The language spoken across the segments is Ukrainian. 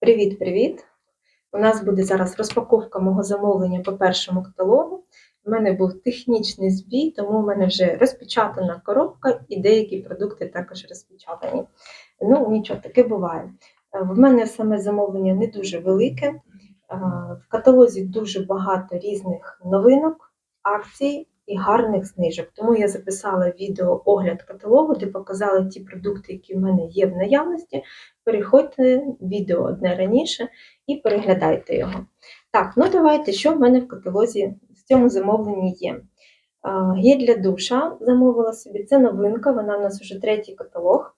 Привіт-привіт! У нас буде зараз розпаковка мого замовлення по першому каталогу. У мене був технічний збій, тому в мене вже розпечатана коробка і деякі продукти також розпечатані. Ну, нічого, таке буває. Е, В мене саме замовлення не дуже велике. Е, В каталозі дуже багато різних новинок, акцій і гарних знижок. Тому я записала відео огляд каталогу, де показала ті продукти, які в мене є в наявності. Переходьте відео одне раніше і переглядайте його. Так, ну давайте, що в мене в каталозі в цьому замовленні є. Є для душа, замовила собі, це новинка, вона в нас вже третій каталог.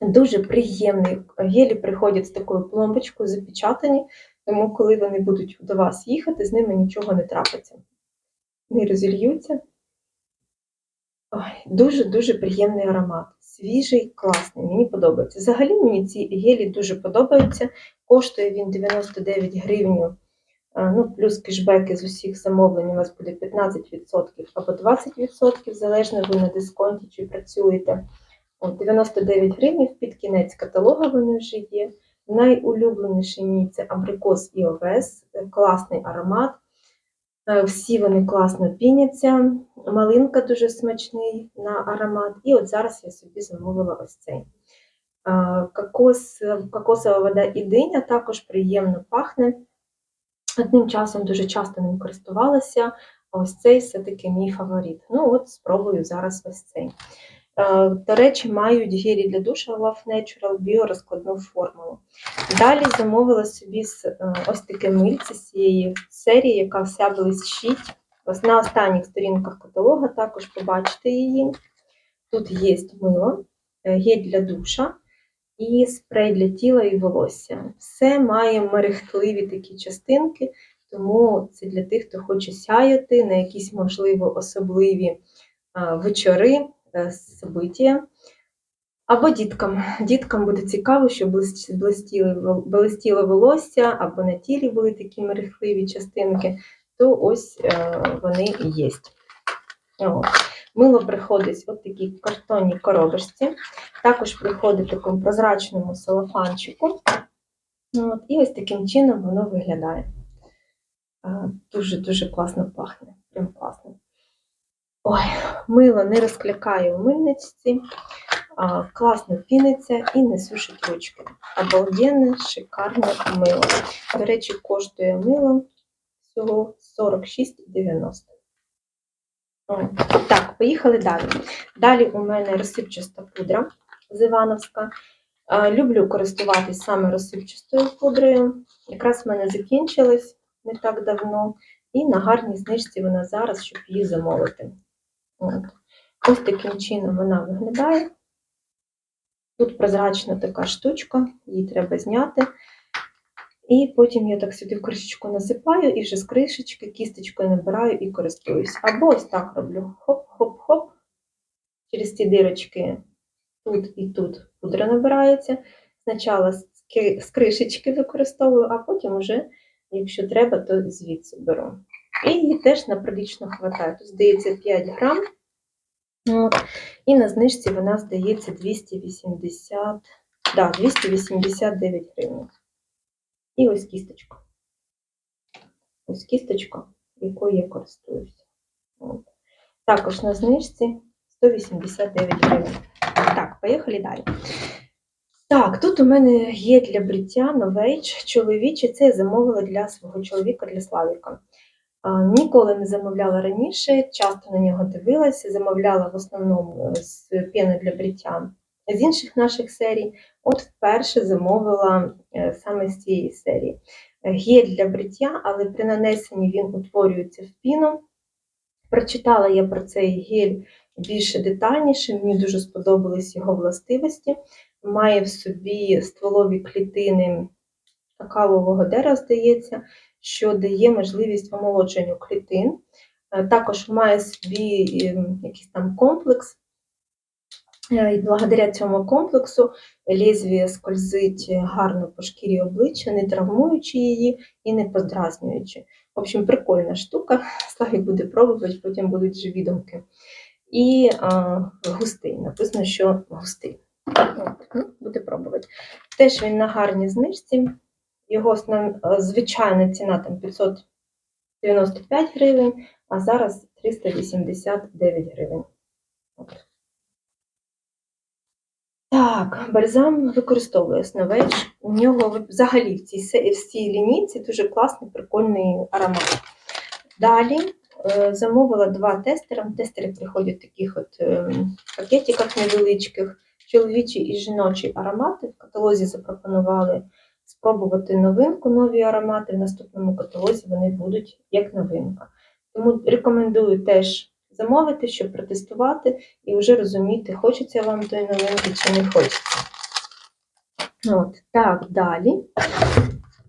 Дуже приємний. Гелі приходять з такою пломбочкою, запечатані, тому коли вони будуть до вас їхати, з ними нічого не трапиться. Не розільються. Дуже-дуже приємний аромат. Свіжий, класний, мені подобається. Взагалі мені ці гелі дуже подобаються. Коштує він 99 гривень, ну, плюс кешбеки з усіх замовлень у вас буде 15% або 20%, залежно ви на дисконті чи працюєте. От, 99 гривень під кінець каталога вони вже є. Найулюбленіший мій це абрикос і овес, класний аромат. Е, Всі вони класно піняться. Малинка дуже смачний на аромат. І от зараз я собі замовила ось цей. Е, Кокос, кокосова вода і диня також приємно пахне. Одним часом дуже часто ним користувалася. Ось цей все-таки мій фаворит. Ну, от спробую зараз ось цей. Е, До речі, мають гелі для душа Love Natural біорозкладну формулу. Далі замовила собі е, ось таке мильце з цієї серії, яка вся блищить. Ось на останніх сторінках каталога також побачите її. Тут є мило, е, гель для душа і спрей для тіла і волосся. Все має мерехтливі такі частинки, тому це для тих, хто хоче сяяти на якісь, можливо, особливі вечори, е, собиття. Або діткам. Діткам буде цікаво, блис- блистіло волосся, або на тілі були такі мерехтливі частинки, то ось е, вони і є. От. Мило приходить в такій картонній коробочці, також приходить в такому прозрачному салофанчику. От. І ось таким чином воно виглядає. Дуже-дуже класно пахне. Прям класно. Ой, мило не розклякає у мильничці а, класно піниться і не сушить ручки. Обалденне, шикарне мило. До речі, коштує мило всього 46,90. Так, поїхали далі. Далі у мене розсипчаста пудра з Івановська. Люблю користуватись саме розсипчастою пудрою. Якраз в мене закінчилась не так давно, і на гарній знижці вона зараз, щоб її замовити. От. Ось таким чином вона виглядає. Тут прозрачна така штучка, її треба зняти. І потім я так сюди в кришечку насипаю і вже з кришечки кісточкою набираю і користуюсь. Або ось так роблю: хоп-хоп-хоп. Через ці дирочки тут і тут пудра набирається. Спочатку з кришечки використовую, а потім вже, якщо треба, то звідси беру. І її теж на прилічно хватає. Тут, здається, 5 грам. От. І на знижці вона здається 280, да, 289 гривень. І ось кісточка. Ось кісточка, якою я користуюся. Також на знижці 189 гривень. Так, поїхали далі. Так, тут у мене є для бриття новейдж чоловічий. Це я замовила для свого чоловіка, для Славіка. Ніколи не замовляла раніше, часто на нього дивилася, замовляла в основному е, з піни для бриття з інших наших серій. От вперше замовила е, саме з цієї серії. Е, Гель для бриття, але при нанесенні він утворюється в піну. Прочитала я про цей гель більше детальніше, мені дуже сподобались його властивості. Має в собі стволові клітини кавового дерева, здається, що дає можливість омолодженню клітин. Е, Також має ем, якийсь там комплекс. Е, І благодаря цьому комплексу лезвіє скользить гарно по шкірі обличчя, не травмуючи її і не подразнюючи. В общем, прикольна штука. Славік буде пробувати, потім будуть вже відомки. І а, густий. Написано, що густий. Ну, буде пробувати. Теж він на гарній знижці. Його е, звичайна ціна там 595 гривень, а зараз 389 гривень. От. Так, бальзам використовує Основеч. У нього взагалі в цій, в цій лінійці дуже класний, прикольний аромат. Далі е, замовила два тестера. Тестери приходять в таких от е, пакетиках невеличких. Чоловічі і жіночі аромати. В каталозі запропонували спробувати новинку, нові аромати. В наступному каталозі вони будуть як новинка. Тому рекомендую теж замовити, щоб протестувати і вже розуміти, хочеться вам тої новинки чи не хочеться. От, так, далі.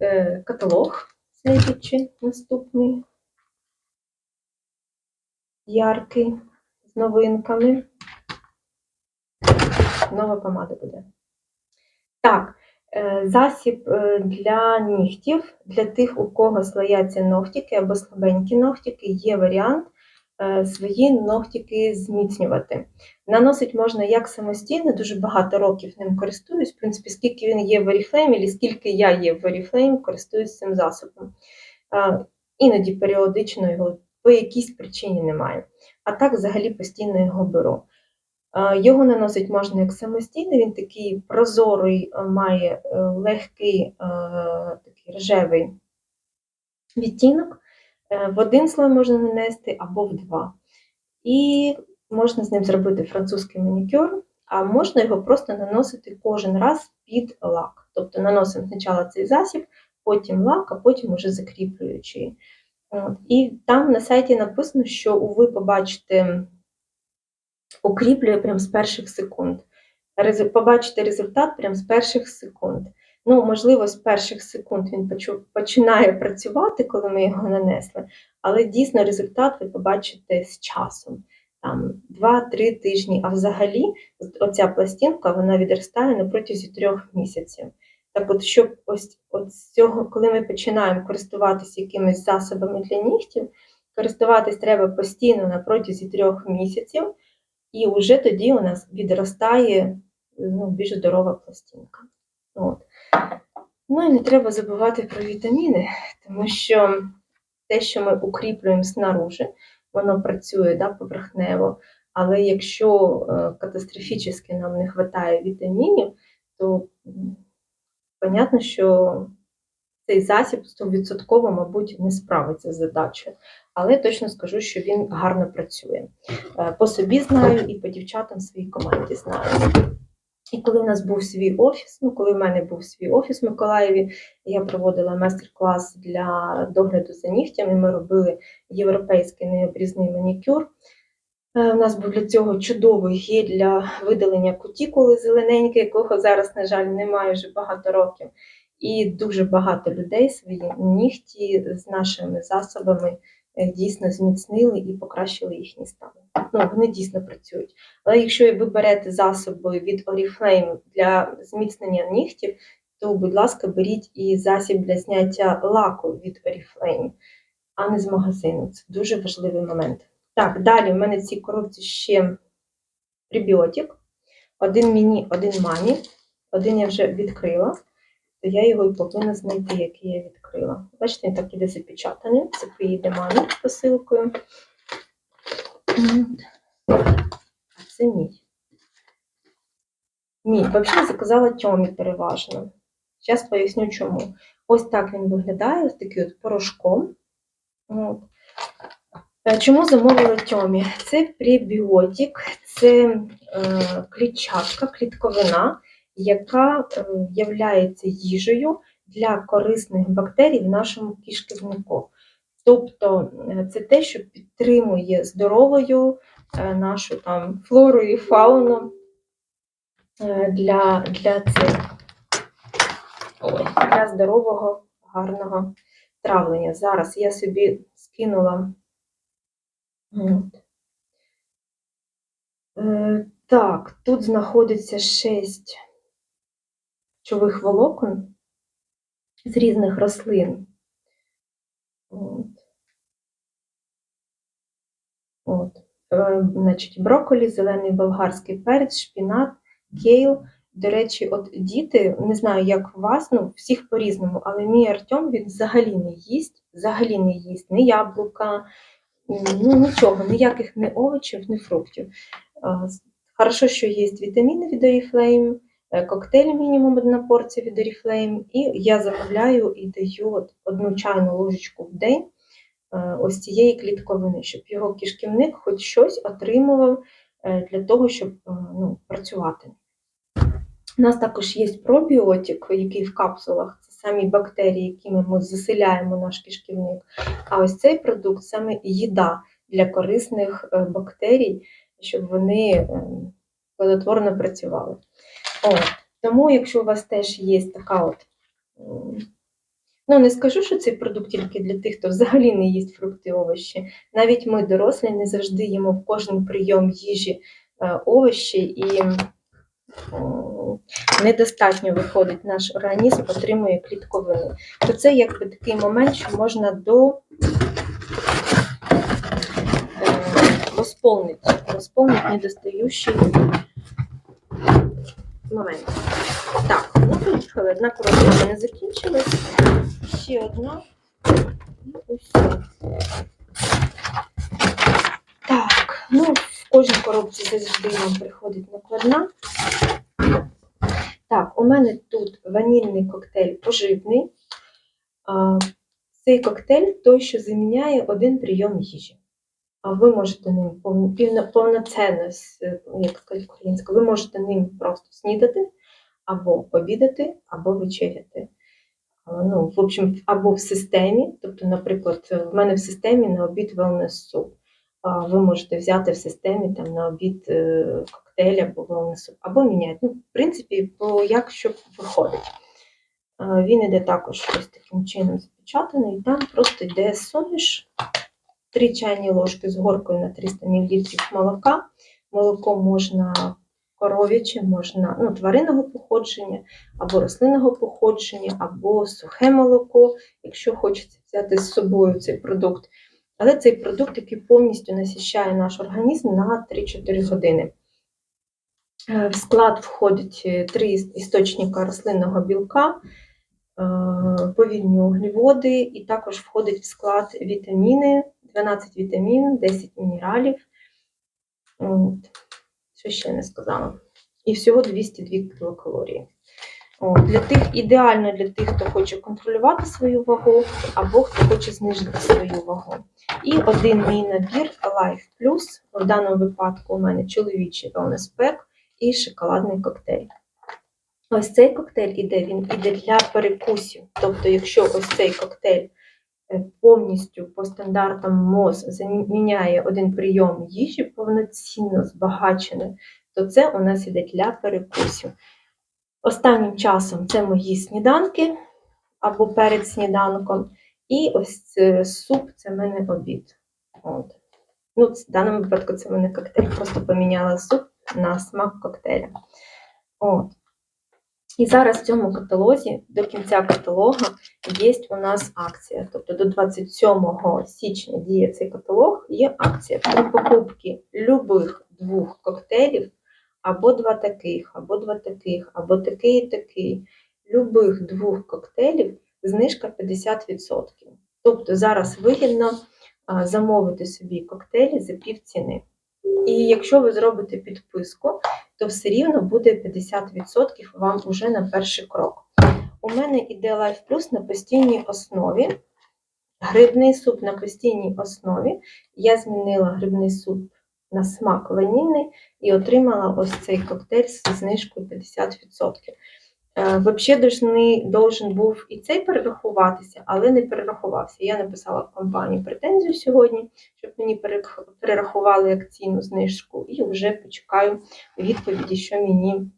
Е, каталог слідчий наступний. Яркий, з новинками. Нова помада буде. Так, засіб е, для нігтів, для тих, у кого слояться ногтики або слабенькі ногтики, є варіант е, свої ногтики зміцнювати. Наносить можна як самостійно, дуже багато років ним користуюсь. В принципі, скільки він є в Oriflame, і скільки я є в Oriflame, користуюсь цим засобом. Е, Іноді періодично його по якійсь причині немає. А так взагалі постійно його беру. Його наносить можна як самостійно, він такий прозорий, е, має е, легкий е, такий рожевий відтінок. В один слой можна нанести або в два. І можна з ним зробити французький манікюр, а можна його просто наносити кожен раз під лак. Тобто наносимо спочатку цей засіб, потім лак, а потім уже закріплюючий. І там на сайті написано, що ви побачите укріплює прямо з перших секунд. Побачите результат прямо з перших секунд. Ну, можливо, з перших секунд він починає працювати, коли ми його нанесли, але дійсно результат ви побачите з часом. Там 2-3 тижні, а взагалі оця пластинка вона відростає на протязі трьох місяців. Так от, щоб ось от з цього, коли ми починаємо користуватися якимись засобами для нігтів, користуватись треба постійно на протязі трьох місяців, і вже тоді у нас відростає ну, більш здорова пластинка. От. Ну і не треба забувати про вітаміни, тому що те, що ми укріплюємо снаружи, воно працює да, поверхнево. Але якщо е, катастрофічно нам не вистачає вітамінів, то понятно, що цей засіб 100% мабуть, не справиться з задачею. Але точно скажу, що він гарно працює. Е, По собі знаю і по дівчатам своїй команді знаю. І коли в нас був свій офіс, ну коли в мене був свій офіс в Миколаєві, я проводила майстер-клас для догляду за нігтями. Ми робили європейський необрізний манікюр. Е, У нас був для цього чудовий гель для видалення кутікули зелененький, якого зараз, на жаль, немає вже багато років. І дуже багато людей свої нігті з нашими засобами е, дійсно зміцнили і покращили їхній стан. Ну, вони дійсно працюють. Але якщо ви берете засоби від Oriflame для зміцнення нігтів, то, будь ласка, беріть і засіб для зняття лаку від Oriflame, а не з магазину. Це дуже важливий момент. Так, далі в мене в цій коробці ще пребіотик. Один мені, один мамі. Один я вже відкрила, то я його і повинна знайти, який я відкрила. Бачите, він так іде запечатаний. Це поїде мамі посилкою. А це мій. Мій. Взагалі заказала тьомі переважно. Зараз поясню чому. Ось так він виглядає, ось такий от порошком. От. Е, Чому замовила тьомі? Це пребіотик, це е, клітчатка, клітковина, яка е, являється їжею для корисних бактерій в нашому кишківнику. Тобто е, це те, що підтримує здоровою е, нашу там флору і фауну для, для, цих, для здорового, гарного травлення. Зараз я собі скинула. Так, тут знаходиться 6 чових волокон з різних рослин. От. От. Е, Значить, брокколі, зелений болгарський перець, шпінат, кейл, До речі, от діти, не знаю, як у вас, ну всіх по-різному, але мій Артем він взагалі не їсть, взагалі не їсть ні яблука, ну нічого, ніяких ні овочів, ні фруктів. А, Хорошо, що є вітаміни від Oriflame, е, коктейль мінімум одна порція від Oriflame, і я замовляю і даю одну чайну ложечку в день е, ось цієї клітковини, щоб його кишківник хоч щось отримував е, для того, щоб е, ну, працювати. У нас також є пробіотик, який в капсулах, це самі бактерії, якими ми заселяємо наш кишківник. А ось цей продукт саме їда для корисних е, бактерій, щоб вони е, плодотворно працювали. О, тому, якщо у вас теж є така от. Ну, не скажу, що цей продукт тільки для тих, хто взагалі не їсть фрукти, овочі. Навіть ми, дорослі, не завжди їмо в кожен прийом їжі е, овочі, і недостатньо виходить, наш організм отримує клітковини. То це якби такий момент, що можна до е, восполнити, восполнити недостающий момент. Так, ну поїхали. Одна коробка мене закінчилась. Ще одна. І усе. Так, ну в кожній коробці завжди нам приходить накладна. Так, у мене тут ванільний коктейль поживний. Цей коктейль той, що заміняє один прийом їжі. Ви можете ним повно- повноцінно, як українською, ви можете ним просто снідати, або обідати, або вечеряти. Ну, в общем, або в системі, тобто, наприклад, в мене в системі на обід wellness суп. Ви можете взяти в системі там на обід е, коктейль або wellness суп, або міняти. Ну, в принципі, по як що виходить. Він іде також ось таким чином запечатаний, і там просто йде суміш, 3 чайні ложки з горкою на 300 мл молока. Молоко можна коров'яче, можна ну, тваринного походження, або рослинного походження, або сухе молоко, якщо хочеться взяти з собою цей продукт. Але цей продукт, який повністю насищає наш організм на 3-4 години. Е, В склад входять е, три істочника рослинного білка, е, повільні углеводи, і також входить в склад вітаміни, 12 вітамін, 10 мінералів. От. Що ще не сказала? І всього 202 кілокалорії. От. Для тих, ідеально для тих, хто хоче контролювати свою вагу, або хто хоче знижити свою вагу. І один мій набір Life Plus, в даному випадку у мене чоловічий wellness pack і шоколадний коктейль. Ось цей коктейль іде, він іде для перекусів. Тобто, якщо ось цей коктейль повністю по стандартам МОЗ заміняє один прийом їжі повноцінно збагачений, то це у нас іде для перекусів. Останнім часом це мої сніданки або перед сніданком. І ось суп це в мене обід. От. Ну, в даному випадку це в мене коктейль. Просто поміняла суп на смак коктейля. От. І зараз в цьому каталозі, до кінця каталога, є у нас акція. Тобто до 27 січня діє цей каталог, є акція. При покупці любих двох коктейлів, або два таких, або два таких, або такий і такий, любих двох коктейлів знижка 50%. Тобто зараз вигідно замовити собі коктейлі за пів ціни. І якщо ви зробите підписку, то все рівно буде 50% вам уже на перший крок. У мене іде Life Plus на постійній основі. Грибний суп на постійній основі. Я змінила грибний суп на смак ванільний і отримала ось цей коктейль з знижкою 50%. Е, должний, должен був і цей перерахуватися, але не перерахувався. Я написала в компанію претензію сьогодні, щоб мені перерахували акційну знижку, і вже почекаю відповіді, що мені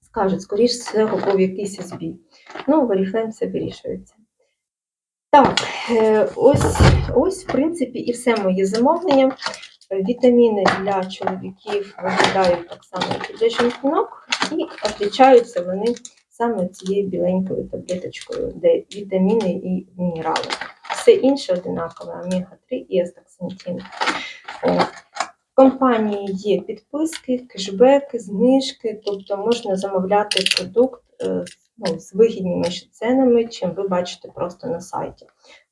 скажуть. Скоріше всього, був якийсь збій. Ну, в Oriflame все вирішується. Так, е, ось, ось, в принципі, і все моє замовлення. Вітаміни для чоловіків виглядають так само, як для жінок, і відрізняються вони саме цією біленькою таблеточкою, де вітаміни і мінерали. Все інше одинакове, омега-3 і астаксантин. В компанії є підписки, кешбеки, знижки, тобто можна замовляти продукт е, ну, з вигіднішими ценами, чим ви бачите просто на сайті.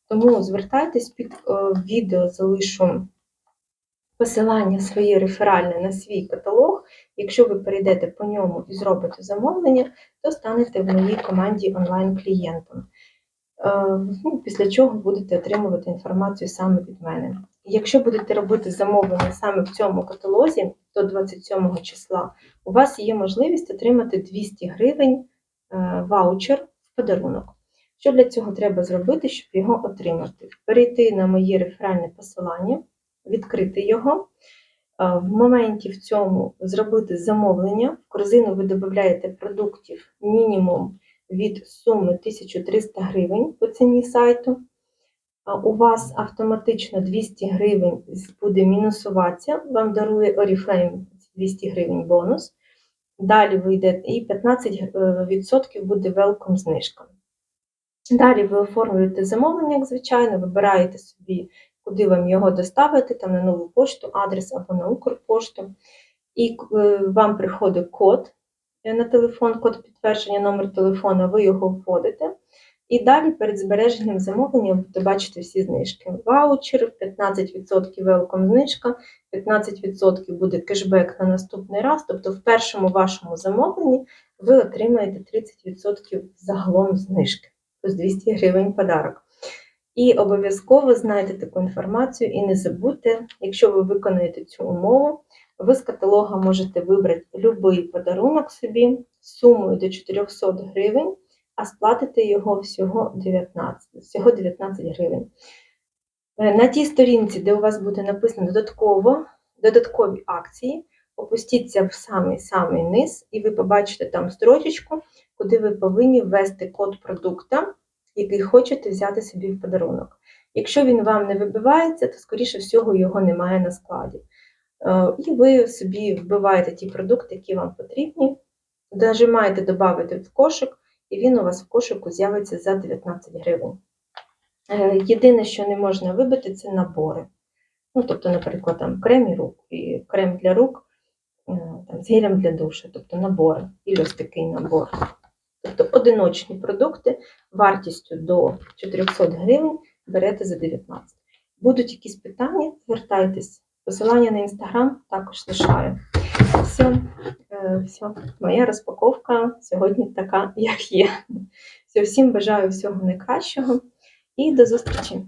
Тому звертайтесь під е, відео, залишу посилання своє реферальне на свій каталог. Якщо ви перейдете по ньому і зробите замовлення, то станете в моїй команді онлайн-клієнтом. Е, ну, Після чого будете отримувати інформацію саме від мене. Якщо будете робити замовлення саме в цьому каталозі до 27 числа, у вас є можливість отримати 200 гривень е, ваучер в подарунок. Що для цього треба зробити, щоб його отримати? Перейти на моє реферальне посилання, відкрити його. Е, В моменті в цьому зробити замовлення. В корзину ви додаєте продуктів мінімум від суми 1300 гривень по ціні сайту. У вас автоматично 200 гривень буде мінусуватися, вам дарує Oriflame 200 гривень бонус. Далі ви йдете і 15% буде welcome знижка. Далі ви оформлюєте замовлення, як звичайно, вибираєте собі, куди вам його доставити, там на нову пошту, адрес або на Укрпошту. І е, вам приходить код е, на телефон, код підтвердження, номер телефона, ви його вводите. І далі перед збереженням замовлення будете бачити всі знижки. Ваучер, 15% велком знижка, 15% буде кешбек на наступний раз. Тобто в першому вашому замовленні ви отримаєте 30% загалом знижки, плюс 200 гривень подарок. І обов'язково знайте таку інформацію і не забудьте, якщо ви виконуєте цю умову, ви з каталога можете вибрати будь-який подарунок собі сумою до 400 гривень а сплатите його всього 19, всього 19 гривень. Е, На тій сторінці, де у вас буде написано додатково, додаткові акції, опустіться в самий-самий низ, і ви побачите там строчечку, куди ви повинні ввести код продукта, який хочете взяти собі в подарунок. Якщо він вам не вибивається, то, скоріше всього, його немає на складі. Е, І ви собі вбиваєте ті продукти, які вам потрібні, нажимаєте «Добавити в кошик, і він у вас в кошику з'явиться за 19 гривень. Е, Єдине, що не можна вибити, це набори. Ну, тобто, наприклад, там крем, і рук, і крем для рук е, там, з гелем для душу, тобто набори, і ось такий набор. Тобто одиночні продукти вартістю до 400 гривень берете за 19. Будуть якісь питання, звертайтесь. Посилання на інстаграм також лишаю. Все, е, все, моя розпаковка сьогодні така, як є. Все, всім бажаю всього найкращого і до зустрічі!